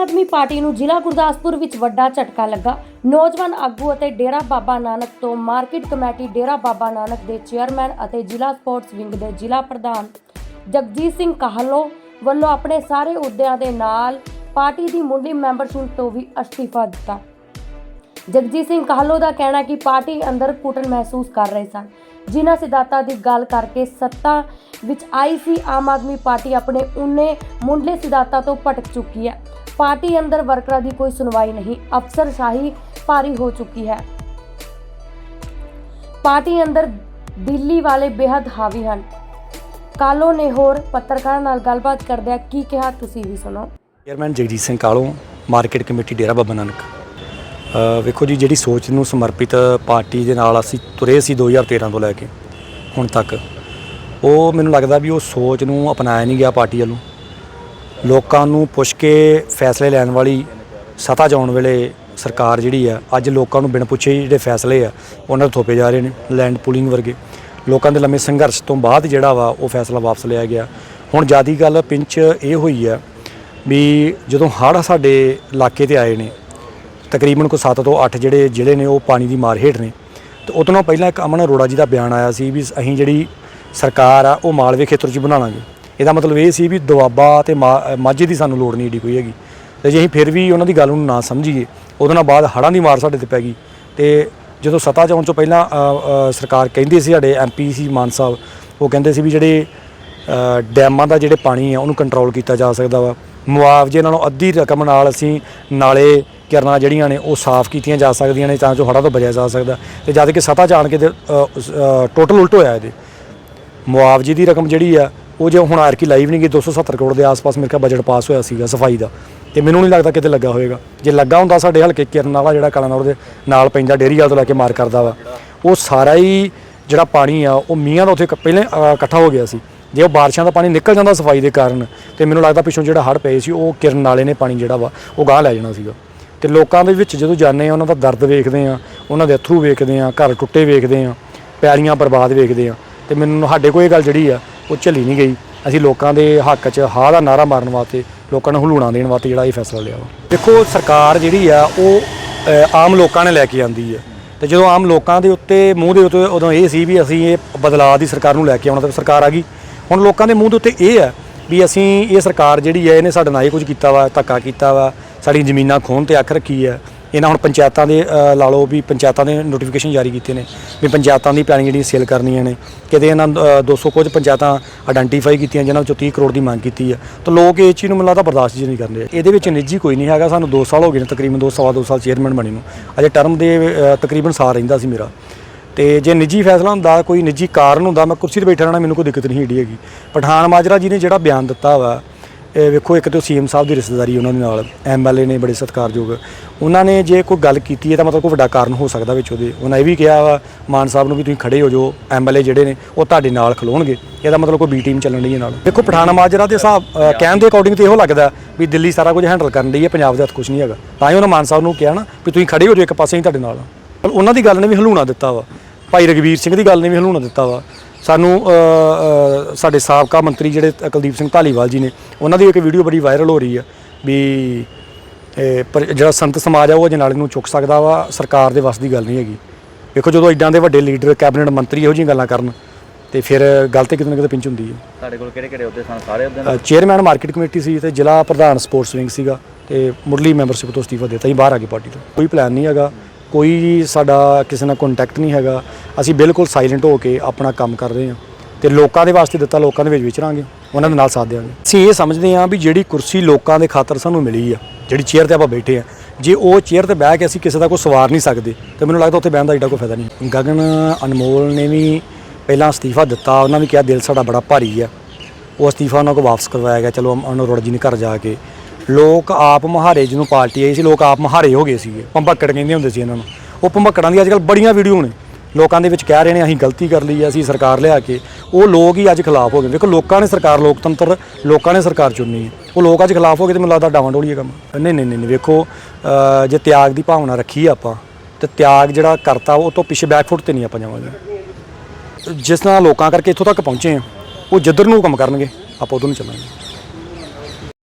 ਆਦਮੀ party ਨੂੰ ਜ਼ਿਲ੍ਹਾ ਗੁਰਦਾਸਪੁਰ ਵਿੱਚ ਵੱਡਾ ਝਟਕਾ ਲੱਗਾ। ਨੌਜਵਾਨ ਆਗੂ ਅਤੇ ਡੇਰਾ ਬਾਬਾ ਨਾਨਕ ਤੋਂ ਮਾਰਕੀਟ ਕਮੇਟੀ ਡੇਰਾ ਬਾਬਾ ਨਾਨਕ ਦੇ ਚੇਅਰਮੈਨ ਅਤੇ ਜ਼ਿਲ੍ਹਾ ਸਪੋਰਟਸ ਵਿੰਗ ਦੇ ਜ਼ਿਲ੍ਹਾ ਪ੍ਰਧਾਨ ਜਗਜੀਤ ਸਿੰਘ ਕਾਹਲੋ ਵੱਲੋਂ ਆਪਣੇ ਸਾਰੇ ਅਹੁਦਿਆਂ ਦੇ ਨਾਲ ਪਾਰਟੀ ਦੀ ਮੁੰਡੀ ਮੈਂਬਰਸ਼ਿਪ ਤੋਂ ਵੀ ਅਸਤੀਫਾ ਦਿੱਤਾ। ਜਗਜੀਤ ਸਿੰਘ ਕਾਹਲੋ ਦਾ ਕਹਿਣਾ ਕਿ ਪਾਰਟੀ ਅੰਦਰ ਕੁੱਟਣ ਮਹਿਸੂਸ ਕਰ ਰਹੇ ਸਨ। ਜਿਨ੍ਹਾਂ ਸਿਧਾਂਤਾਂ ਦੀ ਗੱਲ ਕਰਕੇ ਸੱਤਾ ਵਿੱਚ ਆਈ ਸੀ, ਆਮ ਆਦਮੀ ਪਾਰਟੀ ਆਪਣੇ ਉਨੇ ਮੁੰਡਲੇ ਸਿਧਾਂਤਾਂ ਤੋਂ ਭਟਕ ਚੁੱਕੀ ਹੈ। ਪਾਰਟੀ ਅੰਦਰ ਵਰਕਰਾਂ ਦੀ ਕੋਈ ਸੁਣਵਾਈ ਨਹੀਂ। ਅਫਸਰਸ਼ਾਹੀ ਭਾਰੀ ਹੋ ਚੁੱਕੀ ਹੈ। ਪਾਰਟੀ ਅੰਦਰ ਦਿੱਲੀ ਵਾਲੇ ਬੇहद ਹਾਵੀ ਹਨ। ਕਾਲੋ ਨੇ ਹੋਰ ਪੱਤਰਕਾਰਾਂ ਨਾਲ ਗੱਲਬਾਤ ਕਰਦਿਆਂ ਕੀ ਕਿਹਾ, ਤੁਸੀਂ ਵੀ ਸੁਣੋ। Chairman Jagjit Singh Kalo, market committee Dera Baba Nanak. ਵੇਖੋ ਜੀ, ਜਿਹੜੀ ਸੋਚ ਨੂੰ ਸਮਰਪਿਤ ਪਾਰਟੀ ਦੇ ਨਾਲ ਅਸੀਂ ਤੁਰੇ ਸੀ 2013 ਤੋਂ ਲੈ ਕੇ ਹੁਣ ਤੱਕ, ਉਹ ਮੈਨੂੰ ਲੱਗਦਾ ਵੀ ਉਹ ਸੋਚ ਨੂੰ ਅਪਣਾਇਆ ਨਹੀਂ ਗਿਆ ਪਾਰਟੀ ਵੱਲੋਂ। ਲੋਕਾਂ ਨੂੰ ਪੁੱਛ ਕੇ ਫੈਸਲੇ ਲੈਣ ਵਾਲੀ ਸਤਾ ਜਾਣ ਵੇਲੇ ਸਰਕਾਰ ਜਿਹੜੀ ਆ, ਅੱਜ ਲੋਕਾਂ ਨੂੰ ਬਿਨ ਪੁੱਛੇ ਜਿਹੜੇ ਫੈਸਲੇ ਆ, ਉਹਨਾਂ ਨੂੰ ਥੋਪੇ ਜਾ ਰਹੇ ਨੇ ਲੈਂਡ ਪੂਲਿੰਗ ਵਰਗੇ। ਲੋਕਾਂ ਦੇ ਲੰਮੇ ਸੰਘਰਸ਼ ਤੋਂ ਬਾਅਦ ਜਿਹੜਾ ਵਾ, ਉਹ ਫੈਸਲਾ ਵਾਪਸ ਲਿਆ ਗਿਆ। ਹੁਣ ਜਿਆਦੀ ਗੱਲ ਪਿੰਚ ਇਹ ਹੋਈ ਆ ਵੀ ਜਦੋਂ ਹੜ੍ਹ ਸਾਡੇ ਇਲਾਕੇ ਤੇ ਆਏ ਨੇ, ਤਕਰੀਬਨ ਕੋ 7 ਤੋਂ 8 ਜਿਹੜੇ ਜ਼ਿਲ੍ਹੇ ਨੇ, ਉਹ ਪਾਣੀ ਦੀ ਮਾਰ ਹੇਠ ਨੇ। ਤੇ ਉਦੋਂ ਨਾਲ ਪਹਿਲਾਂ ਇੱਕ ਅਮਨ ਅਰੋੜਾ ਜੀ ਦਾ ਬਿਆਨ ਆਇਆ ਸੀ ਵੀ ਅਸੀਂ ਜਿਹੜੀ ਸਰਕਾਰ ਆ, ਉਹ ਮਾਲਵੇ ਖੇਤਰ 'ਚ ਬਣਾਵਾਂਗੇ। ਇਹਦਾ ਮਤਲਬ ਇਹ ਸੀ ਵੀ ਦੁਆਬਾ ਤੇ ਮਾ- ਮਾਝੇ ਦੀ ਸਾਨੂੰ ਲੋੜ ਨਹੀਂ ਏਡੀ ਕੋਈ ਹੈਗੀ। ਤੇ ਜੇ ਅਸੀਂ ਫਿਰ ਵੀ ਉਹਨਾਂ ਦੀ ਗੱਲ ਨੂੰ ਨਾ ਸਮਝੀਏ, ਉਹਦੇ ਨਾਲ ਬਾਅਦ ਹੜ੍ਹਾਂ ਦੀ ਮਾਰ ਸਾਡੇ ਤੇ ਪੈ ਗਈ। ਤੇ ਜਦੋਂ ਸੱਤਾ 'ਚ ਆਉਣ ਤੋਂ ਪਹਿਲਾਂ ਸਰਕਾਰ ਕਹਿੰਦੀ ਸੀ ਸਾਡੇ ਐਮਪੀ ਸੀ ਮਾਨ ਸਾਹਿਬ, ਉਹ ਕਹਿੰਦੇ ਸੀ ਵੀ ਜਿਹੜੇ ਡੈਮਾਂ ਦਾ ਜਿਹੜੇ ਪਾਣੀ ਆ, ਉਹਨੂੰ ਕੰਟਰੋਲ ਕੀਤਾ ਜਾ ਸਕਦਾ ਵਾ। ਮੁਆਵਜ਼ੇ ਨਾਲੋਂ ਅੱਧੀ ਰਕਮ ਨਾਲ ਅਸੀਂ ਨਾਲੇ ਕਿਰਨਾਂ ਜਿਹੜੀਆਂ ਨੇ, ਉਹ ਸਾਫ਼ ਕੀਤੀਆਂ ਜਾ ਸਕਦੀਆਂ ਨੇ, ਤਾਂ ਜੋ ਹੜ੍ਹਾਂ ਤੋਂ ਬਚਿਆ ਜਾ ਸਕਦਾ। ਤੇ ਜਦ ਕਿ ਸੱਤਾ ਜਾਣ ਕੇ ਟੋਟਲ ਉਲਟ ਹੋਇਆ ਇਹਦੇ। ਮੁਆਵਜ਼ੇ ਦੀ ਰਕਮ ਜਿਹੜੀ ਆ ਉਹ ਜੇ ਹੁਣ ਆਰਕੀ ਲਾਈਵ ਨਹੀਂ ਗਈ 270 ਕਰੋੜ ਦੇ ਆਸ-ਪਾਸ ਮੇਰੇ ਕੋਲ ਬਜਟ ਪਾਸ ਹੋਇਆ ਸੀਗਾ ਸਫ਼ਾਈ ਦਾ। ਤੇ ਮੈਨੂੰ ਨਹੀਂ ਲੱਗਦਾ ਕਿਤੇ ਲੱਗਾ ਹੋਵੇਗਾ। ਜੇ ਲੱਗਾ ਹੁੰਦਾ ਸਾਡੇ ਹਲਕੇ ਕਿਰਨ ਵਾਲਾ ਜਿਹੜਾ ਕਲਾਨੌਰ ਦੇ ਨਾਲ ਪੈਂਦਾ ਡੇਰੀ ਵਾਲ ਤੋਂ ਲੈ ਕੇ ਮਾਰ ਕਰਦਾ ਵਾ ਉਹ ਸਾਰਾ ਹੀ ਜਿਹੜਾ ਪਾਣੀ ਆ ਉਹ ਮੀਂਹਾਂ ਦਾ ਉੱਥੇ ਕ- ਪਹਿਲੇ ਅ, ਇਕੱਠਾ ਹੋ ਗਿਆ ਸੀ। ਜੇ ਉਹ ਬਾਰਿਸ਼ਾਂ ਦਾ ਪਾਣੀ ਨਿਕਲ ਜਾਂਦਾ ਸਫ਼ਾਈ ਦੇ ਕਾਰਨ ਤੇ ਮੈਨੂੰ ਲੱਗਦਾ ਪਿੱਛੋਂ ਜਿਹੜਾ ਹੜ੍ਹ ਪਏ ਸੀ ਉਹ ਕਿਰਨ ਨਾਲੇ ਨੇ ਪਾਣੀ ਜਿਹੜਾ ਵਾ ਉਹ ਗਾਹ ਲੈ ਜਾਣਾ ਸੀਗਾ। ਤੇ ਲੋਕਾਂ ਦੇ ਵਿੱਚ ਜਦੋਂ ਜਾਂਦੇ ਆ ਉਹਨਾਂ ਦਾ ਦਰਦ ਵੇਖਦੇ ਆ ਉਹਨਾਂ ਦੇ ਅਥਰੂ ਵੇਖਦੇ ਆ ਘਰ ਟੁੱਟੇ ਵੇਖਦੇ ਆ ਪੈਲੀਆਂ ਬਰਬਾਦ ਵੇਖਦੇ ਆ ਤੇ ਮੈਨੂੰ ਸਾਡੇ ਕੋਲ ਇਹ ਗੱਲ ਜਿਹੜੀ ਆ ਉਹ ਝੱਲੀ ਨਹੀਂ ਗਈ। ਅਸੀਂ ਲੋਕਾਂ ਦੇ ਹੱਕ 'ਚ ਹਾਂ ਦਾ ਨਾਰਾ ਮਾਰਨ ਵਾਸਤੇ ਲੋਕਾਂ ਨੂੰ ਹਲੂਣਾ ਦੇਣ ਵਾਸਤੇ ਜਿਹੜਾ ਇਹ ਫੈਸਲਾ ਲਿਆ ਵਾ। ਦੇਖੋ ਸਰਕਾਰ ਜਿਹੜੀ ਆ ਉਹ ਅ, ਆਮ ਲੋਕਾਂ ਨੇ ਲੈ ਕੇ ਆਂਦੀ ਹੈ ਤੇ ਜਦੋਂ ਆਮ ਲੋਕਾਂ ਦੇ ਉੱਤੇ ਮੂੰਹ ਦੇ ਉੱਤੇ ਉਦੋਂ ਇਹ ਸੀ ਵੀ ਅਸੀਂ ਇਹ ਬਦਲਾਅ ਦੀ ਸਰਕਾਰ ਨੂੰ ਲੈ ਕੇ ਆਉਣਾ ਤੇ ਸਰਕਾਰ ਆ ਗਈ। ਹੁਣ ਲੋਕਾਂ ਦੇ ਮੂੰਹ ਦੇ ਉੱਤੇ ਇਹ ਆ ਵੀ ਅਸੀਂ ਇਹ ਸਰਕਾਰ ਜਿਹੜੀ ਹੈ ਇਹਨੇ ਸਾਡੇ ਨਾਲ ਇਹ ਕੁਝ ਕੀਤਾ ਵਾ ਧੱਕਾ ਕੀਤਾ ਵਾ ਸਾਡੀ ਜ਼ਮੀਨਾਂ ਖੋਹਣ ਤੇ ਅੱਖ ਰੱਖੀ ਹੈ ਇਹਨਾਂ ਹੁਣ ਪੰਚਾਇਤਾਂ ਦੇ ਲਾ ਲਓ ਵੀ ਪੰਚਾਇਤਾਂ ਦੇ ਨੋਟੀਫਿਕੇਸ਼ਨ ਜਾਰੀ ਕੀਤੇ ਨੇ ਵੀ ਪੰਚਾਇਤਾਂ ਦੀ ਪੈਲੀਆਂ ਜਿਹੜੀਆਂ ਸੇਲ ਕਰਨੀਆਂ ਨੇ। ਕਿਤੇ ਇਹਨਾਂ ਅ, 200 ਕੁਝ ਪੰਚਾਇਤਾਂ ਆਇਡੈਂਟੀਫਾਈ ਕੀਤੀਆਂ ਜਿਨ੍ਹਾਂ ਵਿੱਚੋਂ 30 ਕਰੋੜ ਦੀ ਮੰਗ ਕੀਤੀ ਹੈ ਤਾਂ ਲੋਕ ਇਹ ਚੀਜ਼ ਨੂੰ ਮੈਨੂੰ ਲੱਗਦਾ ਬਰਦਾਸ਼ਤ ਜੀ ਨਹੀਂ ਕਰਦੇ। ਇਹਦੇ ਵਿੱਚ ਨਿੱਜੀ ਕੋਈ ਨਹੀਂ ਹੈਗਾ। ਸਾਨੂੰ 2 ਸਾਲ ਹੋ ਗਏ ਨੇ ਤਕਰੀਬਨ 2 ਸਵਾ 2 ਸਾਲ ਚੇਅਰਮੈਨ ਬਣੇ ਨੂੰ। ਅਜੇ ਟਰਮ ਦੇ ਤਕਰੀਬਨ ਸਾਲ ਰਹਿੰਦਾ ਸੀ ਮੇਰਾ। ਤੇ ਜੇ ਨਿੱਜੀ ਫੈਸਲਾ ਹੁੰਦਾ ਕੋਈ ਨਿੱਜੀ ਕਾਰਨ ਹੁੰਦਾ ਮੈਂ ਕੁਰਸੀ ਤੇ ਬੈਠਾ ਰਹਿਣਾ ਮੈਨੂੰ ਕੋਈ ਦਿੱਕਤ ਨਹੀਂ ਏਡੀ ਹੈਗੀ। ਪਠਾਨ ਮਾਜਰਾ ਜੀ ਨੇ ਜਿਹੜਾ ਬਿਆਨ ਦਿੱਤਾ ਵਾ ਇਹ ਵੇਖੋ ਇੱਕ ਤਾਂ ਸੀਐਮ ਸਾਹਿਬ ਦੀ ਰਿਸ਼ਤੇਦਾਰੀ ਉਹਨਾਂ ਦੇ ਨਾਲ ਐਮਐਲਏ ਨੇ ਬੜੇ ਸਤਿਕਾਰਯੋਗ। ਉਹਨਾਂ ਨੇ ਜੇ ਕੋਈ ਗੱਲ ਕੀਤੀ ਹੈ ਤਾਂ ਮਤਲਬ ਕੋਈ ਵੱਡਾ ਕਾਰਨ ਹੋ ਸਕਦਾ ਵਿੱਚ ਉਹਦੇ। ਉਹਨਾਂ ਇਹ ਵੀ ਕਿਹਾ ਵਾ ਮਾਨ ਸਾਹਿਬ ਨੂੰ ਵੀ ਤੁਸੀਂ ਖੜੇ ਹੋ ਜੋ ਐਮਐਲਏ ਜਿਹੜੇ ਨੇ ਉਹ ਤੁਹਾਡੇ ਨਾਲ ਖਲੋਣਗੇ। ਇਹਦਾ ਮਤਲਬ ਕੋਈ ਬੀ ਟੀਮ ਚੱਲਣ ਦੀ ਨਾਲ। ਦੇਖੋ ਪਠਾਨ ਮਾਜਰਾ ਦੇ ਹਿਸਾਬ ਕਹਿਣ ਦੇ ਅਕੋਰਡਿੰਗ ਤੇ ਇਹੋ ਲੱਗਦਾ ਵੀ ਦਿੱਲੀ ਸਾਰਾ ਕੁਝ ਹੈਂਡਲ ਕਰਨ ਦੀ ਹੈ ਪੰਜਾਬ ਦੇ ਹੱਥ ਕੁਝ ਨਹੀਂ ਹੈਗਾ। ਤਾਂ ਹੀ ਉਹਨਾਂ ਮਾਨ ਸਾਹਿਬ ਨੂੰ ਕਿਹਾ ਨਾ ਵੀ ਤੁਸੀਂ ਖੜੇ ਹੋ ਜੋ ਇੱਕ ਪਾਸੇ ਹੀ ਤੁਹਾਡੇ ਨਾਲ। ਪਰ ਉਹਨਾਂ ਦੀ ਗੱਲ ਨੇ ਵੀ ਹਲੂਣਾ ਦਿੱਤਾ ਵਾ। ਭਾਈ ਰਗਵੀਰ ਸਿੰਘ ਦੀ ਗੱਲ ਨੇ ਵੀ ਹਲੂਣਾ ਦਿੱਤਾ ਵਾ। ਸਾਨੂੰ ਸਾਡੇ ਸਾਬਕਾ ਮੰਤਰੀ ਜਿਹੜੇ ਕੁਲਦੀਪ ਸਿੰਘ ਧਾਲੀਵਾਲ ਜੀ ਨੇ ਉਹਨਾਂ ਦੀ ਇੱਕ ਵੀਡੀਓ ਬੜੀ ਵਾਇਰਲ ਹੋ ਰਹੀ ਆ ਵੀ ਜਿਹੜਾ ਸੰਤ ਸਮਾਜ ਆ ਉਹ ਅਜਨਾਲੇ ਨੂੰ ਚੁੱਕ ਸਕਦਾ ਵਾ ਸਰਕਾਰ ਦੇ ਵੱਸ ਦੀ ਗੱਲ ਨਹੀਂ ਹੈਗੀ। ਵੇਖੋ ਜਦੋਂ ਐਡਾਂ ਦੇ ਵੱਡੇ ਲੀਡਰ ਕੈਬਨਿਟ ਮੰਤਰੀ ਇਹੋ ਜਿਹੀਆਂ ਗੱਲਾਂ ਕਰਨ ਤੇ ਫਿਰ ਗੱਲ ਤੇ ਕਿਤੇ ਨਾ ਕਿਤੇ ਪਿੰਚ ਹੁੰਦੀ ਹੈ ਤੁਹਾਡੇ ਕੋਲ ਕਿਹੜੇ ਕਿਹੜੇ ਅਹੁਦੇ ਸਨ? ਸਾਰੇ ਅਹੁਦੇ ਚੇਅਰਮੈਨ ਮਾਰਕੀਟ ਕਮੇਟੀ ਸੀ ਤੇ ਜ਼ਿਲ੍ਹਾ ਪ੍ਰਧਾਨ ਸਪੋਰਟਸ ਵਿੰਗ ਸੀਗਾ ਤੇ ਮੁੱਢਲੀ ਮੈਂਬਰਸ਼ਿਪ ਤੋਂ ਅਸਤੀਫਾ ਦਿੱਤਾ ਸੀ ਬਾਹਰ ਆ ਗਏ ਪਾਰਟੀ ਤੋਂ। ਕੋਈ ਪਲਾਨ ਨਹੀਂ ਹੈਗਾ। ਕੋਈ ਸਾਡਾ ਕਿਸੇ ਨਾਲ ਕੰਟੈਕਟ ਨਹੀਂ ਹੈਗਾ। ਅਸੀਂ ਬਿਲਕੁਲ ਸਾਇਲੈਂਟ ਹੋ ਕੇ ਆਪਣਾ ਕੰਮ ਕਰ ਰਹੇ ਹਾਂ। ਤੇ ਲੋਕਾਂ ਦੇ ਵਾਸਤੇ ਦਿੱਤਾ, ਲੋਕਾਂ ਦੇ ਵਿੱਚ ਵਿਚਰਾਂਗੇ। ਉਹਨਾਂ ਦੇ ਨਾਲ ਸਾਥ ਦੇਵਾਂਗੇ। ਅਸੀਂ ਇਹ ਸਮਝਦੇ ਹਾਂ ਵੀ ਜਿਹੜੀ ਕੁਰਸੀ ਲੋਕਾਂ ਦੇ ਖਾਤਰ ਸਾਨੂੰ ਮਿਲੀ ਆ, ਜਿਹੜੀ ਚੇਅਰ ਤੇ ਆਪਾਂ ਬੈਠੇ ਆ ਜੇ ਉਹ ਚੇਅਰ ਤੇ ਬਹਿ ਕੇ ਅਸੀਂ ਕਿਸੇ ਦਾ ਕੋਈ ਸਵਾਰ ਨਹੀਂ ਸਕਦੇ, ਤਾਂ ਮੈਨੂੰ ਲੱਗਦਾ ਉੱਥੇ ਬਹਿਣ ਦਾ ਏਡਾ ਕੋਈ ਫਾਇਦਾ ਨਹੀਂ। ਗਗਨ ਅਨਮੋਲ ਨੇ ਵੀ ਪਹਿਲਾਂ ਅਸਤੀਫਾ ਦਿੱਤਾ, ਉਹਨਾਂ ਵੀ ਕਿਹਾ ਦਿਲ ਸਾਡਾ ਬੜਾ ਭਾਰੀ ਆ। ਉਹ ਅਸਤੀਫਾ ਉਹਨਾਂ ਕੋਲ ਵਾਪਸ ਕਰਵਾਇਆ ਗਿਆ। ਚਲੋ ਅਮਨ ਜੀ ਨੇ ਘਰ ਜਾ ਕੇ ਲੋਕ ਆਪ ਮਹਾਰੇ ਜਿਹਨੂੰ ਪਾਰਟੀ ਆਈ ਸੀ ਲੋਕ ਆਪ ਮਹਾਰੇ ਹੋ ਗਏ ਸੀਗੇ। ਭੰਬਕੜ ਕਹਿੰਦੇ ਹੁੰਦੇ ਸੀ ਇਹਨਾਂ ਨੂੰ। ਉਹ ਭੰਬਕੜਾਂ ਦੀ ਅੱਜਕੱਲ ਬੜੀਆਂ ਵੀਡੀਓ ਨੇ। ਲੋਕਾਂ ਦੇ ਵਿੱਚ ਕਹਿ ਰਹੇ ਨੇ ਅਸੀਂ ਗਲਤੀ ਕਰ ਲਈ ਅਸੀਂ ਸਰਕਾਰ ਲਿਆ ਕੇ। ਉਹ ਲੋਕ ਹੀ ਅੱਜ ਖਿਲਾਫ ਹੋ ਗਏ। ਵੇਖੋ ਲੋਕਾਂ ਨੇ ਸਰਕਾਰ ਲੋਕਤੰਤਰ ਲੋਕਾਂ ਨੇ ਸਰਕਾਰ ਚੁਣਨੀ ਹੈ। ਉਹ ਲੋਕ ਅੱਜ ਖਿਲਾਫ ਹੋ ਗਏ ਤੇ ਮੈਨੂੰ ਲੱਗਦਾ ਡਾਵਾਂ ਡੋਲੀ ਹੈ ਕੰਮ। ਨਹੀਂ ਨਹੀਂ ਨਹੀਂ ਨਹੀਂ, ਵੇਖੋ ਜੇ ਤਿਆਗ ਦੀ ਭਾਵਨਾ ਰੱਖੀ ਆ ਆਪਾਂ ਤੇ ਤਿਆਗ ਜਿਹੜਾ ਕਰਤਾ ਉਹ ਤੋਂ ਪਿੱਛੇ ਬੈਕਫੁੱਟ ਤੇ ਨਹੀਂ ਆਪਾਂ ਜਾਵਾਂਗੇ। ਜਿਸ ਨਾਲ ਲੋਕਾਂ ਕਰਕੇ ਇੱਥੋਂ ਤੱਕ ਪਹੁੰਚੇ ਆ ਉਹ ਜਿੱਧਰ ਨੂੰ ਕੰਮ ਕਰਨਗੇ ਆਪਾਂ ਉਧਰ ਨੂੰ ਚੱਲਾਂਗੇ।